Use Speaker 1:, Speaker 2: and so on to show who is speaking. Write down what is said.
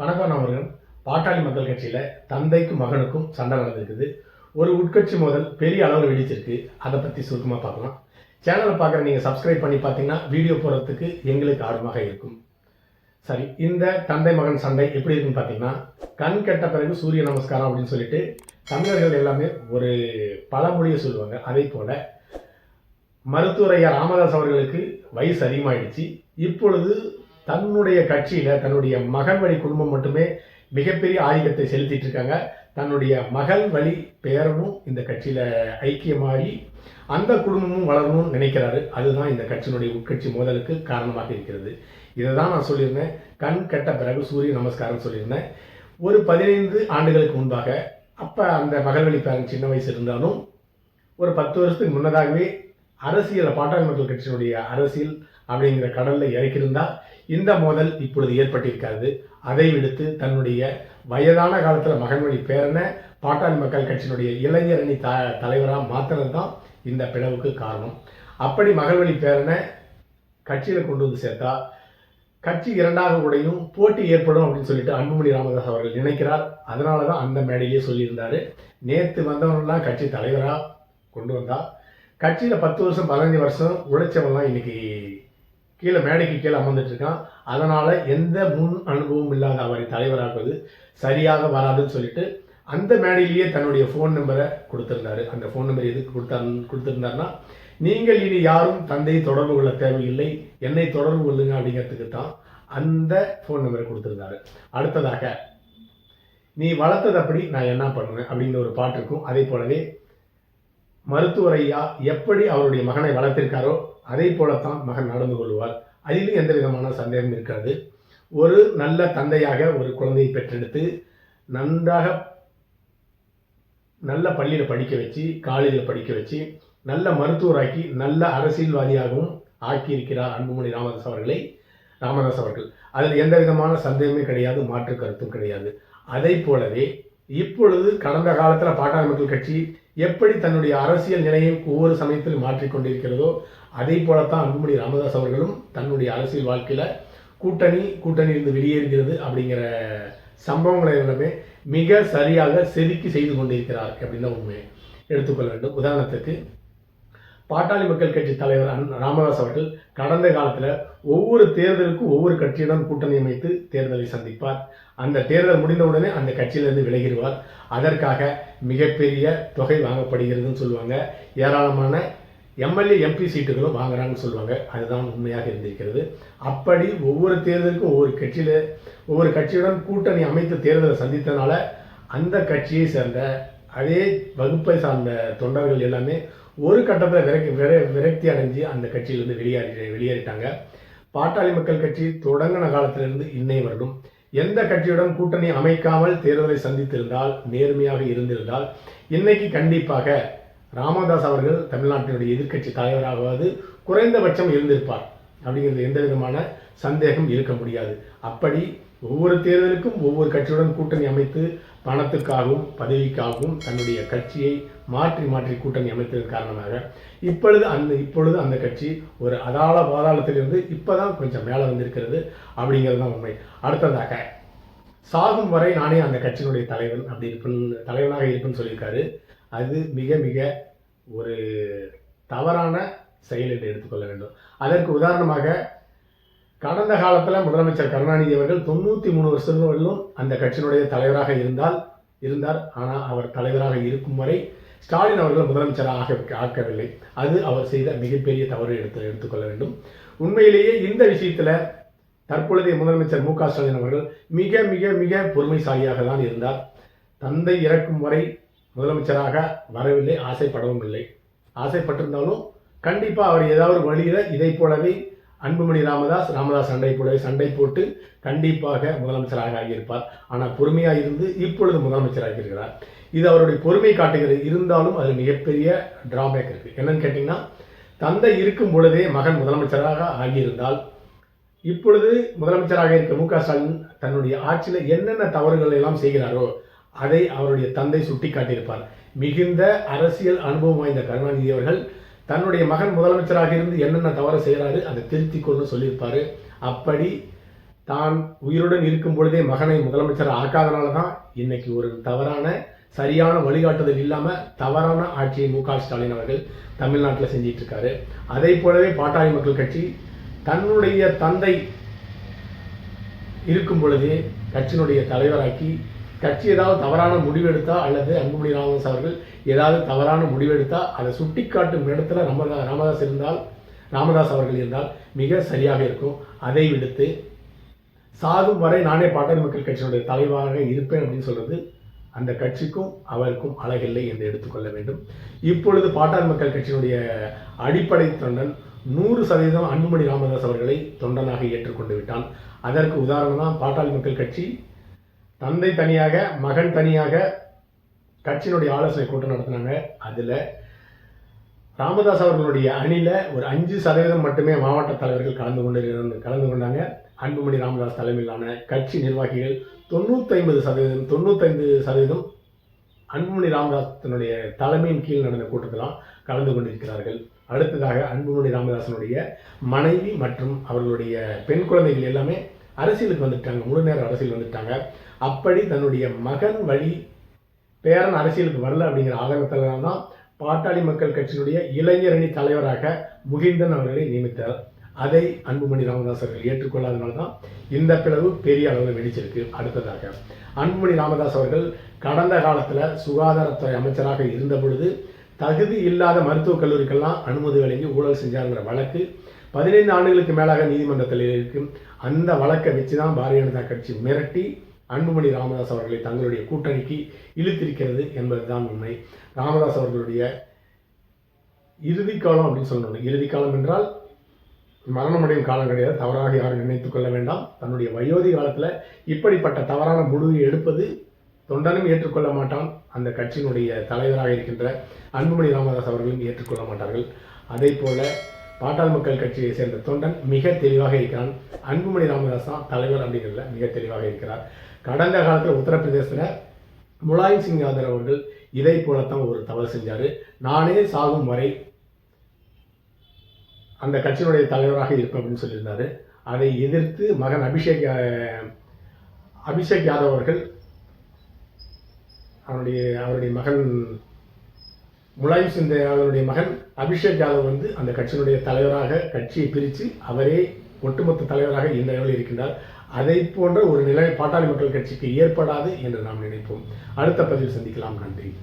Speaker 1: வணக்கம் அவர்கள் பாட்டாளி மக்கள் கட்சியில் தந்தைக்கும் மகனுக்கும் சண்டை நடந்திருக்குது. ஒரு உட்கட்சி மோதல் பெரிய அளவில் வெடிச்சிருக்கு. அதை பற்றி சுருக்கமாக பார்க்கலாம். சேனலை பார்க்குற நீங்கள் சப்ஸ்கிரைப் பண்ணி பார்த்தீங்கன்னா வீடியோ போடுறதுக்கு எங்களுக்கு ஆர்வமாக இருக்கும். சரி இந்த தந்தை மகன் சண்டை எப்படி இருக்குன்னு பார்த்தீங்கன்னா கண் கெட்ட பிறகு சூரிய நமஸ்காரம் அப்படின்னு சொல்லிட்டு தமிழர்கள் எல்லாமே ஒரு பழமொழியை சொல்லுவாங்க. அதே போல் மருத்துவரையா ராமதாஸ் அவர்களுக்கு வயசு அதிகமாகிடுச்சு இப்பொழுது தன்னுடைய கட்சியில தன்னுடைய மகன் வழி குடும்பம் மட்டுமே மிகப்பெரிய ஆதிக்கத்தை செலுத்திட்டு இருக்காங்க. தன்னுடைய மகள் வழி பேரனும் இந்த கட்சியில ஐக்கியமாகி அந்த குடும்பமும் வளரணும்னு நினைக்கிறாரு. அதுதான் இந்த கட்சியினுடைய உட்கட்சி மோதலுக்கு காரணமாக இருக்கிறது. இதை தான் நான் சொல்லியிருந்தேன். கண் கெட்ட பிறகு சூரிய நமஸ்காரம் சொல்லியிருந்தேன். ஒரு பதினைந்து ஆண்டுகளுக்கு முன்பாக அப்போ அந்த மகள்வழி பேரன் சின்ன வயசு இருந்தாலும் ஒரு பத்து வருஷத்துக்கு முன்னதாகவே அரசியல் பாட்டாளி மக்கள் கட்சியினுடைய அரசியல் அப்படிங்கிற கடல்ல இறக்கியிருந்தா இந்த மோதல் இப்பொழுது ஏற்பட்டிருக்காது. அதை விடுத்து தன்னுடைய வயதான காலத்தில் மகன்மொழி பேரனை பாட்டாளி மக்கள் கட்சியினுடைய இளைஞர் அணி த தலைவராக மாத்தினது தான் இந்த பிளவுக்கு காரணம். அப்படி மகள்வழி பேரனை கட்சியில் கொண்டு வந்து சேர்த்தா கட்சி இரண்டாக உடையும் போட்டி ஏற்படும் அப்படின்னு சொல்லிட்டு அன்புமணி ராமதாஸ் அவர்கள் நினைக்கிறார். அதனால தான் அந்த மேடையிலேயே சொல்லியிருந்தாரு. நேற்று வந்தவங்களாம் கட்சி தலைவராக கொண்டு வந்தா. கட்சியில் பத்து வருஷம் பதினஞ்சு வருஷம் உழைச்சவன்லாம் இன்னைக்கு கீழே மேடைக்கு கீழே அமர்ந்துட்டு இருக்கான். அதனால் எந்த முன் அனுபவம் இல்லாத அவரை தலைவராக்குவது சரியாக வராதுன்னு சொல்லிட்டு அந்த மேடையிலேயே தன்னுடைய ஃபோன் நம்பரை கொடுத்துருந்தாரு. அந்த ஃபோன் நம்பர் எதுக்கு கொடுத்தா கொடுத்துருந்தாருன்னா நீங்கள் இனி யாரும் தந்தையை தொடர்பு கொள்ள தேவையில்லை. என்னை தொடர்பு கொள்ளுங்க அப்படிங்கிறதுக்கு தான் அந்த ஃபோன் நம்பரை கொடுத்துருந்தாரு. அடுத்ததாக நீ வளர்த்ததப்படி நான் என்ன பண்ணுவேன்? அப்படிங்கிற ஒரு பாட்டு இருக்கும். அதே போலவே மருத்துவர் ஐயா எப்படி அவருடைய மகனை வளர்த்திருக்காரோ அதை போலத்தான் மகன் நடந்து கொள்வார். அதிலும் எந்த விதமான சந்தேகம் இருக்காது. ஒரு நல்ல தந்தையாக ஒரு குழந்தையை பெற்றெடுத்து நன்றாக நல்ல பள்ளியில் படிக்க வச்சு காலேஜில் படிக்க வச்சு நல்ல மருத்துவராக்கி நல்ல அரசியல்வாதியாகவும் ஆக்கியிருக்கிறார் அன்புமணி ராமதாஸ் அவர்களை ராமதாஸ் அவர்கள். அதில் எந்த விதமான சந்தேகமே கிடையாது மாற்று கருத்தும் கிடையாது. அதை போலவே இப்பொழுது கடந்த காலத்தில் பாட்டாளி மக்கள் கட்சி எப்படி தன்னுடைய அரசியல் நிலையை ஒவ்வொரு சமயத்திலும் மாற்றிக்கொண்டிருக்கிறதோ அதே போலத்தான் அன்புமணி ராமதாஸ் அவர்களும் தன்னுடைய அரசியல் வாழ்க்கையில் கூட்டணி கூட்டணியிலிருந்து வெளியேறுகிறது அப்படிங்கிற சம்பவங்களை எல்லாமே மிக சரியாக செதுக்கி செய்து கொண்டிருக்கிறார் அப்படின்னு உண்மை எடுத்துக்கொள்ள வேண்டும். உதாரணத்துக்கு பாட்டாளி மக்கள் கட்சி தலைவர் அன் ராமதாஸ் அவர்கள் கடந்த காலத்தில் ஒவ்வொரு தேர்தலுக்கும் ஒவ்வொரு கட்சியுடன் கூட்டணி அமைத்து தேர்தலை சந்திப்பார். அந்த தேர்தல் முடிந்தவுடனே அந்த கட்சியிலிருந்து விலகிடுவார். அதற்காக மிகப்பெரிய தொகை வாங்கப்படுகிறதுன்னு சொல்லுவாங்க. ஏராளமான எம்எல்ஏ எம்பி சீட்டுகளும் வாங்குறாங்கன்னு சொல்லுவாங்க. அதுதான் உண்மையாக இருந்திருக்கிறது. அப்படி ஒவ்வொரு தேர்தலுக்கும் ஒவ்வொரு கட்சியில் ஒவ்வொரு கட்சியுடன் கூட்டணி அமைத்து தேர்தலை சந்தித்தனால அந்த கட்சியை சேர்ந்த அதே வகுப்பை சார்ந்த தொண்டர்கள் எல்லாமே ஒரு கட்டத்தில் விரக்கி விர விரக்தி அடைஞ்சு அந்த கட்சியிலிருந்து வெளியேறி வெளியேறிட்டாங்க. பாட்டாளி மக்கள் கட்சி தொடங்கின காலத்திலிருந்து இன்னை வரலும் எந்த கட்சியுடன் கூட்டணி அமைக்காமல் தேர்தலை சந்தித்திருந்தால் நேர்மையாக இருந்திருந்தால் இன்னைக்கு கண்டிப்பாக ராமதாஸ் அவர்கள் தமிழ்நாட்டினுடைய எதிர்க்கட்சி தலைவராகவது குறைந்தபட்சம் இருந்திருப்பார். அப்படிங்கிறது எந்த விதமான சந்தேகம் இருக்க முடியாது. அப்படி ஒவ்வொரு தேர்தலுக்கும் ஒவ்வொரு கட்சியுடன் கூட்டணி அமைத்து பணத்துக்காகவும் பதவிக்காகவும் தன்னுடைய கட்சியை மாற்றி மாற்றி கூட்டணி அமைத்ததன் காரணமாக இப்பொழுது அந்த இப்பொழுது அந்த கட்சி ஒரு அதாள பாதாளத்திலிருந்து இப்பதான் கொஞ்சம் மேலே வந்திருக்கிறது அப்படிங்கிறது தான் உண்மை. அடுத்ததாக சாகும் வரை நானே அந்த கட்சியினுடைய தலைவன் அப்படி இருப்பேன் தலைவனாக இருப்பேன்னு சொல்லியிருக்காரு. அது மிக மிக ஒரு தவறான செயல் என்று எடுத்துக்கொள்ள வேண்டும். அதற்கு உதாரணமாக கடந்த காலத்தில் முதலமைச்சர் கருணாநிதி அவர்கள் தொண்ணூற்றி மூணு வருஷங்களும் அந்த கட்சியினுடைய தலைவராக இருந்தால் இருந்தார். ஆனால் அவர் தலைவராக இருக்கும் வரை ஸ்டாலின் அவர்கள் முதலமைச்சராக ஆக்கவில்லை. அது அவர் செய்த மிகப்பெரிய தவறு எடுத்து எடுத்துக்கொள்ள வேண்டும். உண்மையிலேயே இந்த விஷயத்தில் தற்பொழுதைய முதலமைச்சர் மு க ஸ்டாலின் அவர்கள் மிக மிக மிக பொறுமைசாலியாக தான் இருந்தார். தந்தை இறக்கும் வரை முதலமைச்சராக வரவில்லை ஆசைப்படவும் இல்லை. ஆசைப்பட்டிருந்தாலும் கண்டிப்பாக அவர் ஏதாவது வழியில் இதை போலவே அன்புமணி ராமதாஸ் ராமதாஸ் சண்டை போலவே சண்டை போட்டு கண்டிப்பாக முதலமைச்சராக ஆகியிருப்பார். ஆனால் பொறுமையாக இருந்து இப்பொழுது முதலமைச்சராக இருக்கிறார். இது அவருடைய பொறுமை காட்டுகிறது. இருந்தாலும் அது மிகப்பெரிய டிராபேக் இருக்குது என்னன்னு கேட்டிங்கன்னா தந்தை இருக்கும் பொழுதே மகன் முதலமைச்சராக ஆகியிருந்தால் இப்பொழுது முதலமைச்சராக இருக்க மு க ஸ்டாலின் தன்னுடைய ஆட்சியில் என்னென்ன தவறுகள் எல்லாம் செய்கிறாரோ அதை அவருடைய தந்தை சுட்டி காட்டியிருப்பார் மிகுந்த அரசியல் அனுபவம் வாய்ந்த கருணாநிதி அவர்கள் தன்னுடைய மகன் முதலமைச்சராக இருந்து என்னென்ன தவறு செய்கிறாரு அதை திருத்திக் கொண்டு சொல்லியிருப்பாரு. அப்படி தான் உயிருடன் இருக்கும் பொழுதே மகனை முதலமைச்சர் ஆக்காதனால தான் இன்னைக்கு ஒரு தவறான சரியான வழிகாட்டுதல் இல்லாமல் தவறான ஆட்சியை மு க ஸ்டாலின் அவர்கள் தமிழ்நாட்டில் செஞ்சிட்டு இருக்காரு. அதே போலவே பாட்டாளி மக்கள் கட்சி தன்னுடைய தந்தை இருக்கும் பொழுதே கட்சியினுடைய தலைவராக்கி கட்சி ஏதாவது தவறான முடிவெடுத்தா அல்லது அன்புமணி ராமதாஸ் அவர்கள் ஏதாவது தவறான முடிவெடுத்தா அதை சுட்டிக்காட்டும் இடத்துல ராமதா ராமதாஸ் இருந்தால் ராமதாஸ் அவர்கள் இருந்தால் மிக சரியாக இருக்கும். அதை விடுத்து சாகும் வரை நானே பாட்டாளி மக்கள் கட்சியினுடைய தலைவராக இருப்பேன் அப்படின்னு சொல்றது அந்த கட்சிக்கும் அவருக்கும் அழகில்லை என்று எடுத்துக்கொள்ள வேண்டும். இப்பொழுது பாட்டாளி மக்கள் கட்சியினுடைய அடிப்படை தொண்டன் நூறு சதவீதம் அன்புமணி ராமதாஸ் அவர்களை தொண்டனாக ஏற்றுக்கொண்டு விட்டான். அதற்கு உதாரணம் தான் பாட்டாளி மக்கள் கட்சி தந்தை தனியாக மகன் தனியாக கட்சியினுடைய ஆலோசனை கூட்டம் நடத்தினாங்க. அதில் ராமதாஸ் அவர்களுடைய அணியில் ஒரு அஞ்சு சதவீதம் மட்டுமே மாவட்ட தலைவர்கள் கலந்து கொண்டு கலந்து கொண்டாங்க. அன்புமணி ராமதாஸ் தலைமையிலான கட்சி நிர்வாகிகள் தொண்ணூத்தைம்பது சதவீதம் தொண்ணூத்தைந்து சதவீதம் அன்புமணி ராமதாசனுடைய தலைமையின் கீழ் நடந்த கூட்டத்திலாம் கலந்து கொண்டிருக்கிறார்கள். அடுத்ததாக அன்புமணி ராமதாசனுடைய மனைவி மற்றும் அவர்களுடைய பெண் குழந்தைகள் எல்லாமே அரசியலுக்கு வந்துட்டாங்க. முழு நேர அரசியல் வந்துட்டாங்க. அப்படி தன்னுடைய மகன் வழி பேரன் அரசியலுக்கு வரல அப்படிங்கிற ஆதங்கத்தில் தான் பாட்டாளி மக்கள் கட்சியினுடைய இளைஞரணி தலைவராக முகிந்தன் அவர்களை நியமித்தார். அதை அன்புமணி ராமதாஸ் அவர்கள் ஏற்றுக்கொள்ளாதனால தான் இந்த பிளவு பெரிய அளவில் வெடிச்சிருக்கு அடுத்ததாக. அன்புமணி ராமதாஸ் அவர்கள் கடந்த காலத்தில் சுகாதாரத்துறை அமைச்சராக இருந்த பொழுது தகுதி இல்லாத மருத்துவக் கல்லூரிக்கெல்லாம் அனுமதி வழங்கி ஊழல் செஞ்சாருங்கிற வழக்கு பதினைந்து ஆண்டுகளுக்கு மேலாக நீதிமன்றத்தில் இருக்கும் அந்த வழக்கை வச்சு தான் பாரதிய ஜனதா கட்சி மிரட்டி அன்புமணி ராமதாஸ் அவர்களை தங்களுடைய கூட்டணிக்கு இழுத்திருக்கிறது என்பதுதான் உண்மை. ராமதாஸ் அவர்களுடைய இறுதி காலம் அப்படின்னு சொல்லணும். இறுதி காலம் என்றால் மரணமடையும் காலம் கிடையாது. தவறாக யாரும் நினைத்து கொள்ள வேண்டாம். தன்னுடைய வயோதி காலத்தில் இப்படிப்பட்ட தவறான முடிவை எடுப்பது தொண்டனும் ஏற்றுக்கொள்ள மாட்டான். அந்த கட்சியினுடைய தலைவராக இருக்கின்ற அன்புமணி ராமதாஸ் அவர்களும் ஏற்றுக்கொள்ள மாட்டார்கள். அதே போல பாட்டாள் மக்கள் கட்சியை சேர்ந்த தொண்டன் மிக தெளிவாக இருக்கிறான். அன்புமணி ராமதாஸ் தான் தலைவர் அப்படிங்கிறதுல மிக தெளிவாக இருக்கிறார். கடந்த காலத்தில் உத்தரப்பிரதேசத்தில் முலாயம் சிங் யாதவ் அவர்கள் இதை போலத்தான் ஒரு தவறு செஞ்சார். நானே சாகும் வரை அந்த கட்சியினுடைய தலைவராக இருப்பேன் அப்படின்னு சொல்லியிருந்தார். அதை எதிர்த்து மகன் அபிஷேக் அபிஷேக் யாதவ் அவர்கள் அவருடைய அவருடைய மகன் முலாயம் சிங் யாதவனுடைய மகன் அபிஷேக் யாதவ் வந்து அந்த கட்சியினுடைய தலைவராக கட்சியை பிரித்து அவரே ஒட்டுமொத்த தலைவராக இந்த நிலையில் இருக்கின்றார். அதை போன்ற ஒரு நிலை பாட்டாளி மக்கள் கட்சிக்கு ஏற்படாது என்று நாம் நினைப்போம். அடுத்த பதிவில் சந்திக்கலாம். நன்றி.